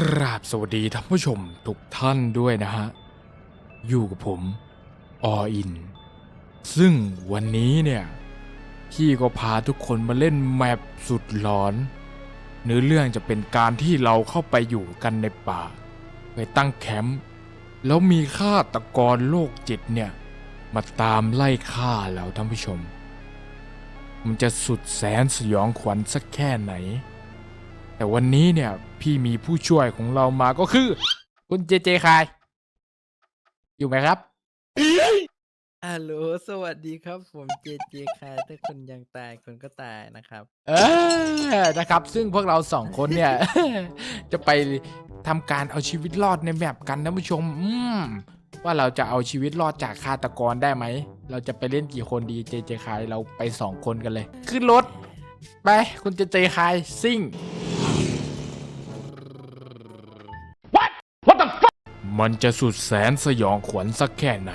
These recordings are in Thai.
กราบสวัสดีท่านผู้ชมทุกท่านด้วยนะฮะ อยู่กับผมออิน ซึ่งวันนี้เนี่ย พี่ก็พาทุกคนมาเล่นแมปสุดหลอน เนื้อเรื่องจะเป็นการที่เราเข้าไปอยู่กันในป่า ไปตั้งแคมป์แล้วมีฆาตกรโรคจิตเนี่ย มาตามไล่ฆ่าเราท่านผู้ชม มันจะสุดแสนสยองขวัญสักแค่ไหน แต่วันนี้เนี่ยพี่มีผู้ช่วยของเรามาก็คือ คุณเจเจคาย อยู่ไหมครับ ฮัลโหลสวัสดีครับ ผมเจเจคายถ้าคนยังตายคนก็ตายนะครับ เออนะครับ ซึ่งพวกเราสองคนเนี่ย จะไปทำการเอาชีวิตรอดในแมปกันนะผู้ชม อืมว่าเราจะเอาชีวิตรอดจากฆาตกรได้ไหม เราจะไปเล่นกี่คนดีเจเจคายเราไปสองคนกันเลย ขึ้นรถ ไปคุณเจเจคายซิ่ง มันจะสุดแสนสยองขวัญสักแค่ไหน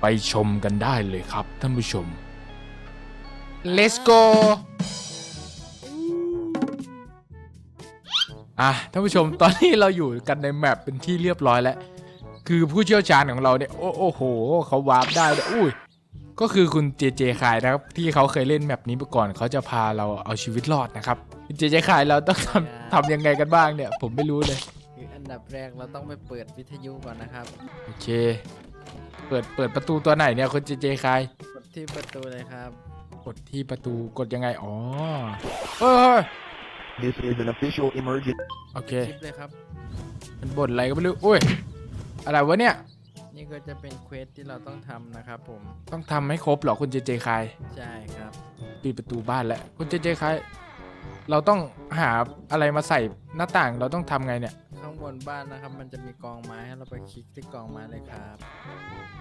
ไปชมกันได้เลยครับท่านผู้ชม Let's go อะท่านผู้ชมตอนนี้เราอยู่กันในแมปเป็นที่เรียบร้อยแล้ว คือผู้เชี่ยวชาญของเราเนี่ย โอ้โอ้โหเขาวาร์ปได้เลยอุ้ยก็คือคุณเจเจคายนะครับ ที่เขาเคยเล่นแมปนี้มาก่อนเขาจะพาเราเอาชีวิตรอดนะครับเจเจคายเราต้องทำทำยังไงกันบ้างเนี่ย ผมไม่รู้เลย คืออันดับแรกเราต้องไปเปิดวิทยุก่อนนะครับโอเค เปิดเปิดประตูตัวไหนเนี่ยคุณเจเจคายกดที่ประตูเลยครับ กดที่ประตูกดยังไงอ๋อเฮ้ยเฮ้ย This is an official emergency. โอเค คลิปเลยครับ มันบ่นอะไรก็ไม่รู้อุ้ยอะไรวะเนี่ย นี่ก็จะเป็นเควสที่เราต้องทำนะครับผม ต้องทำให้ครบเหรอคุณเจเจคายใช่ครับ ปิดประตูบ้านแล้วคุณเจเจคายเราต้องหาอะไรมาใส่หน้าต่างเราต้องทำไงเนี่ย ข้างบนบ้านนะครับ มันจะมีกองไม้ให้เราไปคลิกที่กองไม้เลยครับ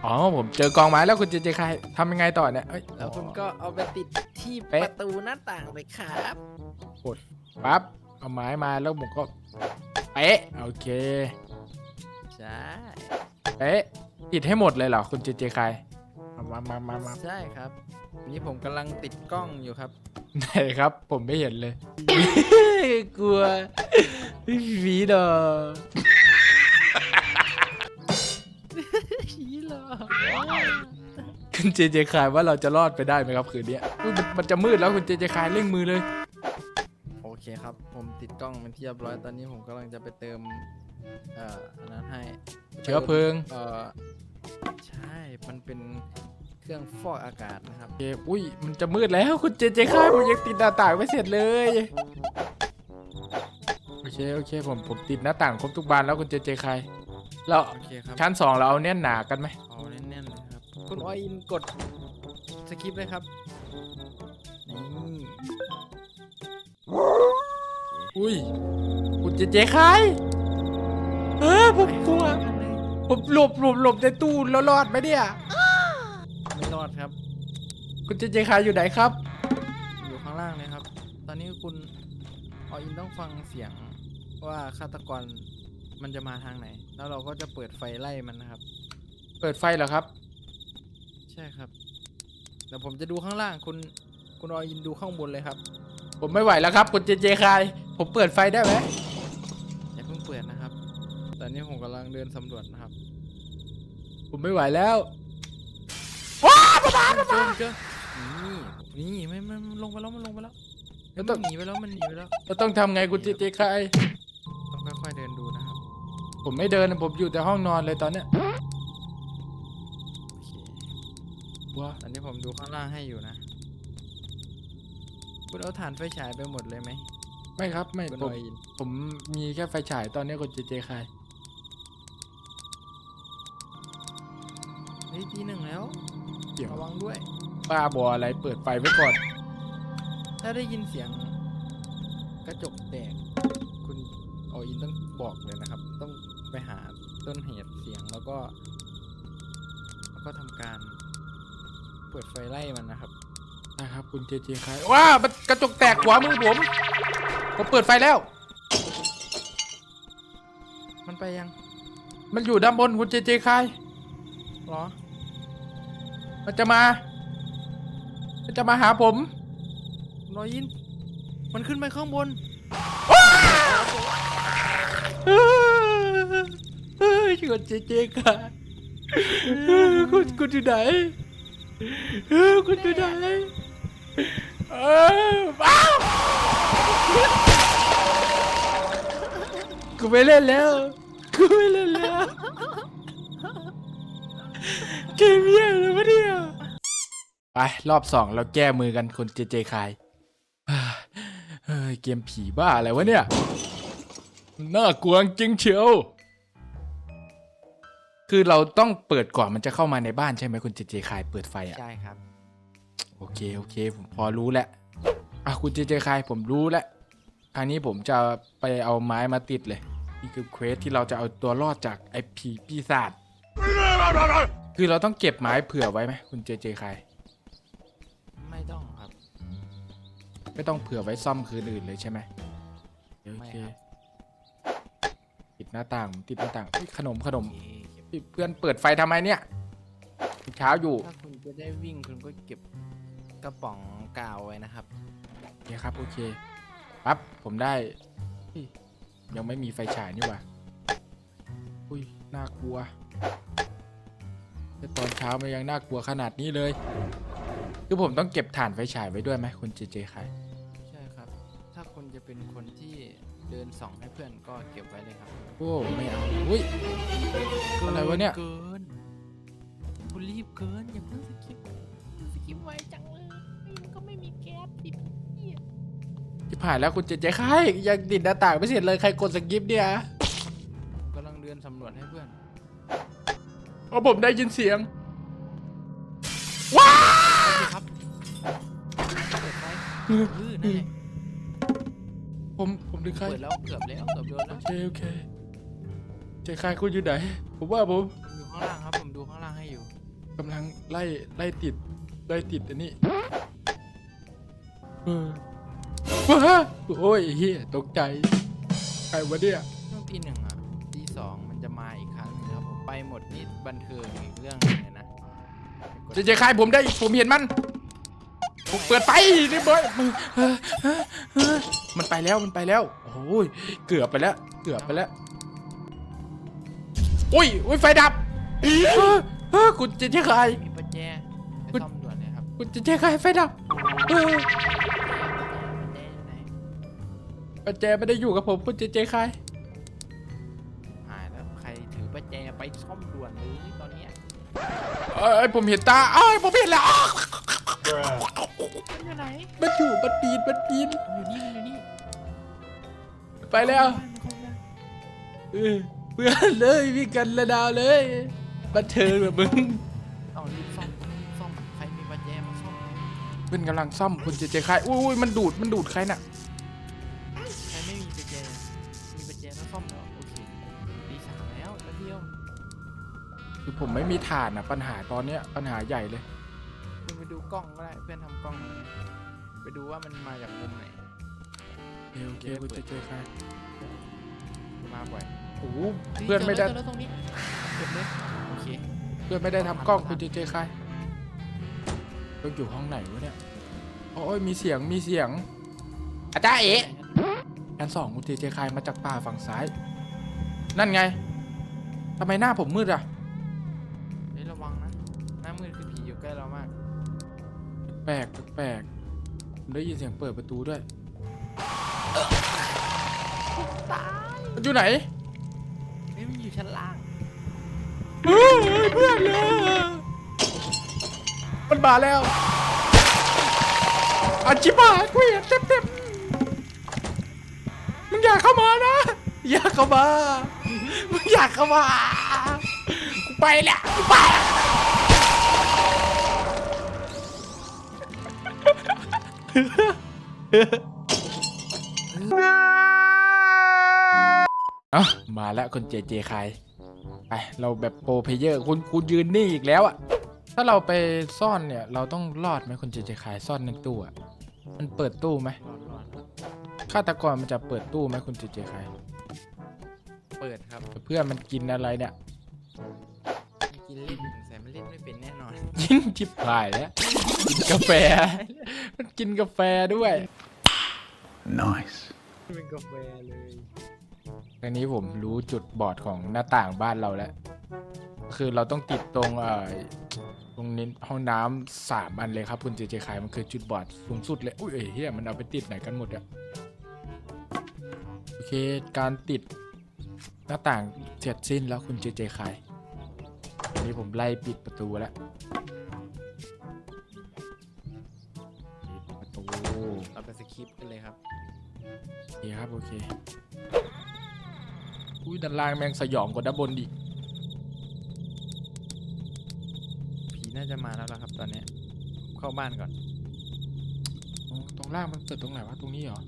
อ๋อผมเจอกองไม้แล้วคุณเจเจคายทำยังไงต่อเนี่ยเอ้ยแล้วคุณก็เอาไปติดที่เป๊ะประตูหน้าต่างเลยครับปั๊บเอาไม้มาแล้วผมก็เป๊ะโอเคใช่เป๊ะติดให้หมดเลยเหรอคุณเจเจคาย มามามามาใช่ครับ นี่ผมกำลังติดกล้องอยู่ครับ ไหนครับ ผมไม่เห็นเลย กลัวผีดอผีหรอคุณเจเจคายว่าเราจะรอดไปได้ไหมครับคืนนี้อุ๊ยมันมันจะมืดแล้วคุณเจเจคายเร่งมือเลย โอเคครับ ผมติดกล้องเป็นที่เรียบร้อยตอนนี้ผมกำลังจะไปเติม เอ่ออันนั้นให้เชื้อเพลิง เอ่อ ใช่ มันเป็นเครื่องฟอกอากาศนะครับโอเคอุ้ย มันจะมืดแล้วคุณเจเจคายผมยังติดหน้าต่างไม่เสร็จเลย โอเค โอเค ผม ผมติดหน้าต่างครบทุกบานแล้วคุณเจเจคายเราโอเคครับชั้นสองเราเอาแน่นหนากันไหมเอาแน่นๆเลยครับ คุณออยอินกดสกิปเลยครับนี่อุ้ย คุณเจเจคายเออผมกลัว ผมหลบหลบหลบในตู้แล้วรอดไหมเนี่ย ไม่รอดครับ คุณเจเจคายอยู่ไหนครับ อยู่ข้างล่างเลยครับ ตอนนี้คุณออยอินต้องฟังเสียงว่าฆาตกรมันจะมาทางไหน แล้วเราก็จะเปิดไฟไล่มันนะครับ เปิดไฟเหรอครับ ใช่ครับเดี๋ยวผมจะดูข้างล่างคุณคุณออยอินดูข้างบนเลยครับ ผมไม่ไหวแล้วครับ คุณเจเจคาย ผมเปิดไฟได้ไหม นนี้ผมกำลังเดินสำรวจนะครับ ผมไม่ไหวแล้วเจอเจอนี่นี่ไม่ไม่มันลงไปแล้วมันลงไปแล้วแล้วมัต้องนหนีไปแล้วมันหนีไปแล้วเราต้องทำไงคุณเจเจคายต้องค่อยๆเดินดูนะครับ ผมไม่เดินผมอยู่แต่ห้องนอนเลยตอนเนี้ยโอเคว้าตอนนี้ผมดูข้างล่างให้อยู่นะคุณเอาถ่านไฟฉายไปหมดเลยไหมไม่ครับ ไม่คุณผอมอยอินผมมีแค่ไฟฉายตอนนี้คุณเจเจคา ยเฮ้ยทีหนึ่งแล้วเดี๋ยว ระวังด้วยบ้าบออะไรเปิดไฟไว้ก่อน ถ้าได้ยินเสียง กระจกแตก คุณออยอินต้องบอกเลยนะครับ ต้องไปหาต้นเหตุเสียงแล้วก็ แล้วก็ทำการเปิดไฟไล่มันนะครับ นะครับ คุณเจเจคายว้ามันกระจกแตกขวามือผม ผมเปิดไฟแล้ว มันไปยังมันอยู่ด้านบนคุณเจเจคายเหรอ มันจะมา มันจะมาหาผมรอยยิน มันขึ้นไปข้างบนคุณเจเจค่ะคุณคุณอยู่ไหนเออคุณอยู่ไหนเอออ้าวกูไม่เล่นแล้วกูไม่เล่นแล้ว เกมเหี้ยอะไรวะเนี่ยไปรอบสองเราแก้มือกันคุณเจเจคายเฮ้ยเกมผีบ้าอะไรวะเนี่ยน่ากลัวจริงเชียวคือเราต้องเปิดก่อนมันจะเข้ามาในบ้านใช่ไหมคุณเจเจคายเปิดไฟอะใช่ครับ โอเคโอเค ผมพอรู้แล้วอะคุณเจเจคายผมรู้แล้วคราวนี้ผมจะไปเอาไม้มาติดเลยนี่คือเควสที่เราจะเอาตัวรอดจากไอ้ผีปีศาจ คือเราต้องเก็บไม้เผื่อไว้ไหมคุณเจเจคายไม่ต้องครับ ไม่ต้องเผื่อไว้ซ่อมคืนอื่นเลยใช่ไหมโอไม่เคครับติดหน้าต่างติดหน้าต่างเฮ้ยขนมขนมโอเคเก็บเฮ้ยเพื่อนเปิดไฟทำไมเนี่ยเช้าอยู่ถ้าคุณจะได้วิ่งคุณก็เก็บกระป๋องกาวไว้นะครับเนี่ยครับโอเคปั๊บผมได้เฮ้ยยังไม่มีไฟฉายนี่หว่าอุ้ยน่ากลัว แต่ตอนเช้ามันยังน่ากลัวขนาดนี้เลย คือผมต้องเก็บถ่านไฟฉายไว้ด้วยไหมคุณเจเจใครใช่ครับ ถ้าคุณจะเป็นคนที่เดินส่องให้เพื่อนก็เก็บไว้เลยครับโอ้ไม่เอาอุ้ย อะไรวะเนี่ย เกินคุณรีบเกินอย่าเพิ่งสกิปสกิปไวจังเลยมันก็ไม่มีแก๊สติดเหี้ยที่ผ่านแล้วคุณเจเจใครยังติดหน้าต่างไม่เสร็จเลยใครกดสกิปเนี่ยผมกำลังเดินสำรวจให้เพื่อน อ๋อผมได้ยินเสียงโอเคครับเปิดไฟเออนั่นแหละผมผมดึงใครเปิดแล้วเกือบแล้วเกือบโดนโอแล้วเคโอเคเจใครคุณอยู่ไหน ผมว่าผมผมอยู่ข้างล่างครับ ผมดูข้างล่างให้อยู่กำลังไล่ไล่ติดไล่ติดอันนี้เออว้าโอ้ยเฮียตกใจใครวะเนี่ย หมดนี่บันเทิงอีกเรื่องหนึงเลยนะเจเจใครผมได้ผมเห็นมันผมเปิดไฟนี่บอยเออเออเออมันไปแล้วมันไปแล้วโอ้ยเกือบไปแล้ว เกือบไปแล้วอุ้ยอุ้ยไฟดับเออเออคุณเจเจใครมีประแจไปคุณซ่อมด่วนเลยครับคุณเจเจใครไฟดับเออประแจอยู่ไหนปัจเจไม่ได้อยู่กับผมคุณเจเจใครห เอ้ยผมเห็นตาเอ้ยผมเห็นแล้วอ้าวมันอยู่ไหนมันอยู่มันปีนมันปีนอยู่นี่มันอยู่นี่ไปแล้วเข้าบ้านเออเพื่อนเลยพี่กันระดาวเลยบันเทิงแบบมึงเข้าบ้านเอารีบซ่อมรีบซ่อมใครมีประแจมาซ่อมเพื่อนกำลังซ่อมคุณเจเจใครอุ้ยอุ้ยมันดูดมันดูดใครน่ะ คือผมไม่มีฐานอะ ปัญหาตอนเนี้ยปัญหาใหญ่เลย คุณไปดูกล้องก็ได้เพื่อนทำกล้องมาไปดูว่ามันมาจากมุมไหน โอเคโอเคคุณเจเจใครมาบ่อยโอ้โหเพื่อนไม่ได้จแล้วตรงนี้เก็บเลยโอเคเพื่อนไม่ได้ทำกล้องคุณเจเจใครต้องอยู่ห้องไหนวะเนี่ยโอ้ยมีเสียงมีเสียงอาจารย์เอ๋อันสองคุณเจเจคายมาจากป่าฝั่งซ้าย นั่นไงทำไมหน้าผมมืดอะ ล้เรามาก แปลกแปลกผมได้ยินเสียงเปิดประตูด้วยมันอยู่ไหนเฮ้ยมันอยู่ชั้นล่าง เฮ้ยเพื่อนเลยมันมาแล้วอาชิบะกูเห็นเต็มเต็มมึงอยากเข้ามานะ อยากเข้ามา มึงอยากเข้ามา กูไปแล้วกูไป อ้ามาแล้วคนเจเจใครไปเราแบบโปรเพลเยอร์คุณคุณยืนนี่อีกแล้วอะถ้าเราไปซ่อนเนี่ย เราต้องรอดไหมคนเจเจขายซ่อนในตู้อะมันเปิดตู้ไหมรอดรอดฆาตกรมันจะเปิดตู้ไหมคุณเจเจขายเปิดครับ เพื่อนมันกินอะไรเนี่ยมันกินเล่นแต่มันเล่นไม่เป็นแน่นอนยิงจิบหายแล้วกินกาแฟ มันกินกาแฟด้วย Nice. เป็นกาแฟเลยตอนนี้ผมรู้จุดบอดของหน้าต่างบ้านเราแล้ว คือเราต้องติดตรงเอ่อตรงนี้ห้องน้ำสามอันเลยครับคุณเจเจคายมันคือจุดบอดสูงสุดเลย อุ้ยเอ้ยเฮียมันเอาไปติดไหนกันหมดอะโอเค การติดหน้าต่างเสร็จสิ้นแล้วคุณเจเจคายอันนี้ผมไล่ปิดประตูแล้ว เราไปสคริปต์กันเลยครับ โอเคครับ โอเค อุ้ยด้านล่างแม่งสยองกว่าด้านบนอีกผีน่าจะมาแล้วล่ะครับตอนเนี้ยเข้าบ้านก่อน อ๋อตรงล่างมันเปิดตรงไหนวะ ตรงนี้เหรอ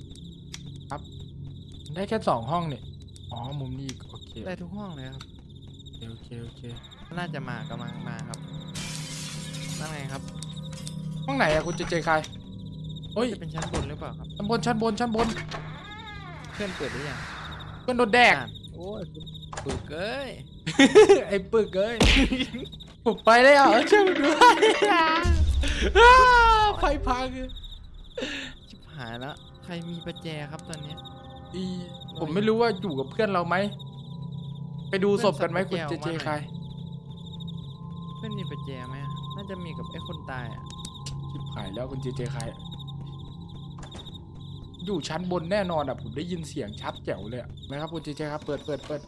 ครับ ได้แค่สองห้องเนี่ย อ๋อ มุมนี้อีกโอเคได้ทุกห้องเลยครับ โอเค โอเค น่าจะมากำลังมาครับนั่นไงครับ ห้องไหนอะคุณเจเจใคร โอ้ย จะเป็นชั้นบนหรือเปล่าครับ ชั้นบนชั้นบนชั้นบนเพื่อนเปิดหรือยังเพื่อนโดนแดกอ่านโอ้ยปึกเอ้ย ไอ้ปึกเอ้ย ผมไปเลยอะช่วยผมด้วยอ้าวไฟพังชิบหายแล้วใครมีประแจครับตอนเนี้ยอีผมไม่รู้ว่าอยู่กับเพื่อนเราไหม ไปดูศพกันไหมคุณเจเจใคร เพื่อนมีประแจไหมอะน่าจะมีกับไอ้คนตายอะชิบหายแล้วคุณเจเจใคร อยู่ชั้นบนแน่นอนอะผมได้ยินเสียงชัดแจ๋วเลยอะนะครับคุณเจเจครับเปิดเปิดเปิด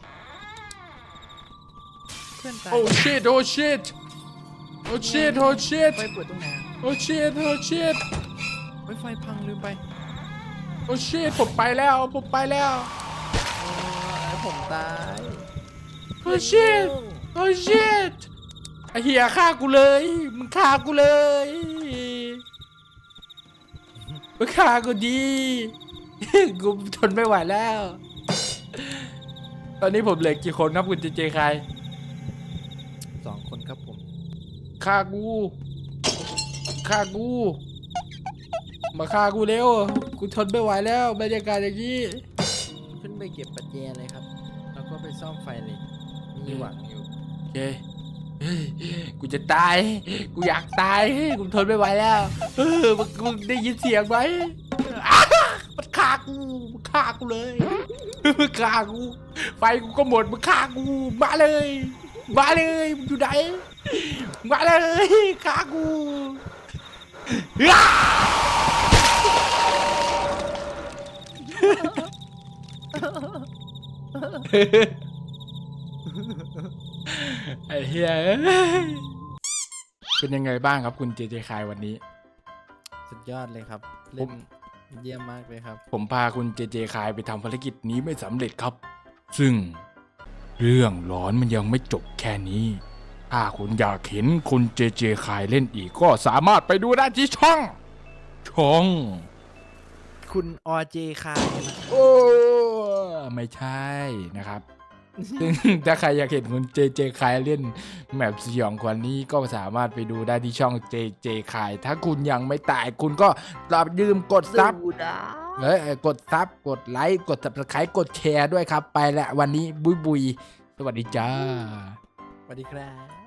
เพื่อนตายโอ้ shit โอ้ shit โอ้ shit โอ้ shit ไฟเปิดตรงไหนอะโอ้ shit โอ้ shit เฮ้ยไฟพังลืมไปโอ้ shit ผมไปแล้วผมไปแล้วโอ้ยผมตายโอ้ shit โอ้ shit ไอเหี้ยฆ่ากูเลยมึงฆ่ากูเลย มึงฆ่ากูดี กูทนไม่ไหวแล้ว ตอนนี้ผมเหลือกี่คนครับคุณเจเจใครสองคนครับผมฆ่ากูฆ่ากู มาฆ่ากูเร็ว กูทนไม่ไหวแล้วบรรยากาศอย่างนี้ ขึ้นไปเก็บประแจเลยครับ แล้วก็ไปซ่อมไฟเลย มีหวังอยู่ โอเคเฮ้ย กูจะตาย กูอยากตาย กูทนไม่ไหวแล้ว เออมึงมึงได้ยินเสียงไหมอ้ามันฆ่ากูมันฆ่ากูเลยมันฆ่ากู ไฟกูก็หมดมันฆ่ากู มาเลย มาเลยมึงอยู่ไหน มาเลยฆ่ากูอ้า ไอ้เหี้ยเอ้ยเป็นยังไงบ้างครับคุณเจเจคายวันนี้ สุดยอดเลยครับเล่นเยี่ยมมากเลยครับ ผมพาคุณเจเจคายไปทำภารกิจนี้ไม่สำเร็จครับ ซึ่งเรื่องร้อนมันยังไม่จบแค่นี้ ถ้าคุณอยากเห็นคุณเจเจคายเล่นอีกก็สามารถไปดูได้ที่ช่อง ช่อง คุณอเจคายนะโอ้ไม่ใช่นะครับ ซึ่งถ้าใครอยากเห็นคุณเจเจคายเล่นแมปสยองกว่านี้ก็สามารถไปดูได้ที่ช่องเจเจคาย ถ้าคุณยังไม่ตายคุณก็ตอบยืมกดซับเอ้ยกดซับกดไลค์กด subscribe กดแชร์ด้วยครับ ไปละวันนี้บุยบุย สวัสดีจ้า สวัสดีครับ